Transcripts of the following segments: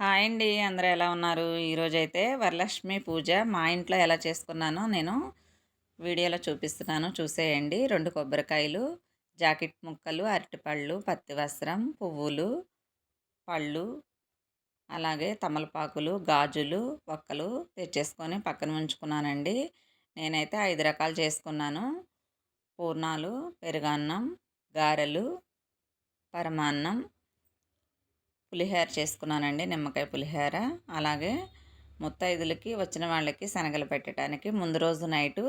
Hi అండి అందరూ ఎలా ఉన్నారు? ఈరోజైతే వరలక్ష్మి పూజ మా ఇంట్లో ఎలా చేసుకున్నానో నేను వీడియోలో చూపిస్తున్నాను. చూసేయండి. రెండు కొబ్బరికాయలు జాకెట్ ముక్కలు అరటిపళ్ళు పత్తి వస్త్రం పువ్వులు పళ్ళు అలాగే తమలపాకులు గాజులు ఒక్కలు తెచ్చేసుకొని పక్కన ఉంచుకున్నానండి. నేనైతే ఐదు రకాలు చేసుకున్నాను. పూర్ణాలు పెరుగన్నం గారెలు పరమాన్నం పులిహోర చేసుకున్నానండి నిమ్మకాయ పులిహోర. అలాగే ముత్తైదులకి వచ్చిన వాళ్ళకి శనగలు పెట్టడానికి ముందు రోజు నైటు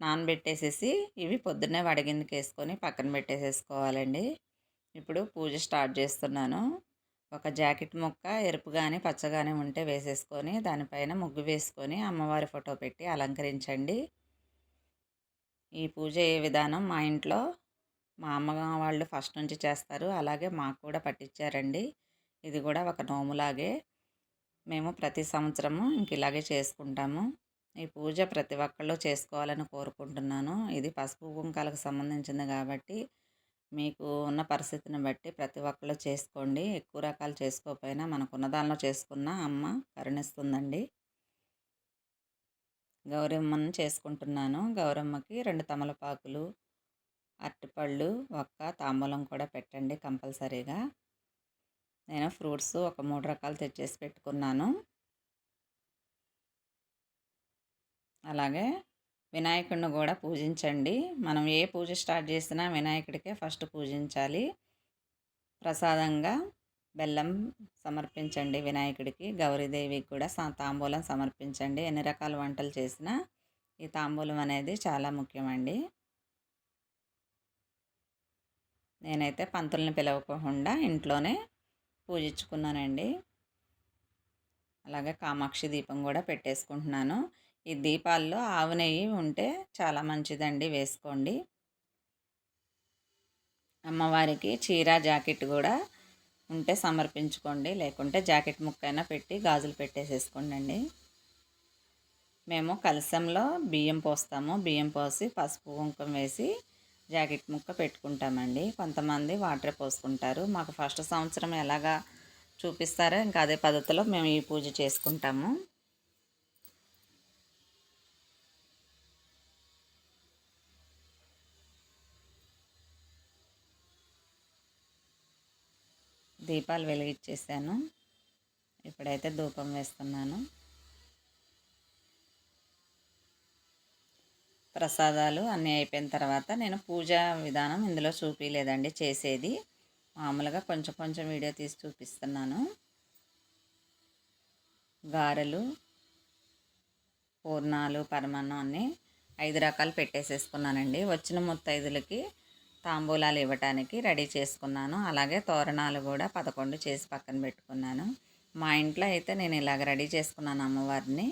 నానబెట్టేసేసి ఇవి పొద్దున్నే వడగిందికి వేసుకొని పక్కన పెట్టేసేసుకోవాలండి. ఇప్పుడు పూజ స్టార్ట్ చేస్తున్నాను. ఒక జాకెట్ ముక్క ఎరుపు కానీ పచ్చ కానీ ఉంటే వేసేసుకొని దానిపైన ముగ్గు వేసుకొని అమ్మవారి ఫోటో పెట్టి అలంకరించండి. ఈ పూజ ఏ విధానం? మా ఇంట్లో మా అమ్మ వాళ్ళు ఫస్ట్ నుంచి చేస్తారు. అలాగే మాకు కూడా పట్టించారండి. ఇది కూడా ఒక నోములాగే మేము ప్రతి సంవత్సరము ఇంక ఇలాగే చేసుకుంటాము. ఈ పూజ ప్రతి ఒక్కళ్ళు చేసుకోవాలని కోరుకుంటున్నాను. ఇది పసుపు కుంకాలకు సంబంధించింది కాబట్టి మీకు ఉన్న పరిస్థితిని బట్టి ప్రతి ఒక్కళ్ళు చేసుకోండి. ఎక్కువ రకాలు చేసుకోకపోయినా మనకున్న దానిలో చేసుకున్న అమ్మ కరుణిస్తుందండి. గౌరమ్మను చేసుకుంటున్నాను. గౌరమ్మకి రెండు తమలపాకులు అరటిపళ్ళు ఒక్క తాంబూలం కూడా పెట్టండి కంపల్సరీగా. నేను ఫ్రూట్స్ ఒక మూడు రకాలు తెచ్చేసి పెట్టుకున్నాను. అలాగే వినాయకుడిని కూడా పూజించండి. మనం ఏ పూజ స్టార్ట్ చేసినా వినాయకుడికే ఫస్ట్ పూజించాలి. ప్రసాదంగా బెల్లం సమర్పించండి వినాయకుడికి. గౌరీదేవికి కూడా తాంబూలం సమర్పించండి. ఎన్ని రకాల వంటలు చేసినా ఈ తాంబూలం అనేది చాలా ముఖ్యమండి. నేనైతే పంతుల్ని పిలవకుండా ఇంట్లోనే పూజించుకున్నానండి. అలాగే కామాక్షి దీపం కూడా పెట్టేసుకుంటున్నాను. ఈ దీపాల్లో ఆవు నెయ్యి ఉంటే చాలా మంచిదండి వేసుకోండి. అమ్మవారికి చీర జాకెట్ కూడా ఉంటే సమర్పించుకోండి. లేకుంటే జాకెట్ ముక్కైనా పెట్టి గాజులు పెట్టేసేసుకోండి అండి మేము కలశంలో బియ్యం పోస్తాము. బియ్యం పోసి పసుపు కుంకుమ వేసి జాకెట్ ముక్క పెట్టుకుంటామండి. కొంతమంది వాటర్ పోసుకుంటారు. మాకు ఫస్ట్ సంవత్సరం ఎలాగా చూపిస్తారో ఇంకా అదే పద్ధతిలో మేము ఈ పూజ చేసుకుంటాము. దీపాలు వెలిగించేసాను. ఇప్పుడైతే ధూపం వేస్తున్నాను. ప్రసాదాలు అన్నీ అయిపోయిన తర్వాత నేను పూజా విధానం ఇందులో చూపించలేదండి చేసేది. మామూలుగా కొంచెం కొంచెం వీడియో తీసి చూపిస్తున్నాను. గారెలు పూర్ణాలు పరమాన్నం అన్నీ ఐదు రకాలు పెట్టేసేసుకున్నానండి. వచ్చిన ముత్తైదులకి తాంబూలాలు ఇవ్వటానికి రెడీ చేసుకున్నాను. అలాగే తోరణాలు కూడా పదకొండు చేసి పక్కన పెట్టుకున్నాను. మా ఇంట్లో అయితే నేను ఇలాగ రెడీ చేసుకున్నాను అమ్మవారిని.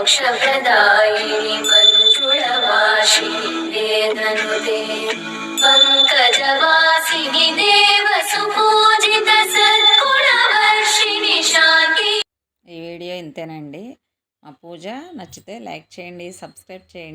मुनिगणवन्दितमोक्षप्रदायिनि मञ्जुळवासिनि वेदनुते पङ्कजवासिनि देवसुपूजित सद्गुणवर्षिणि शान्ति ఈ వీడియో ఇంతేనండి మా పూజ నచ్చితే లైక్ చేయండి సబ్స్క్రైబ్ చేయండి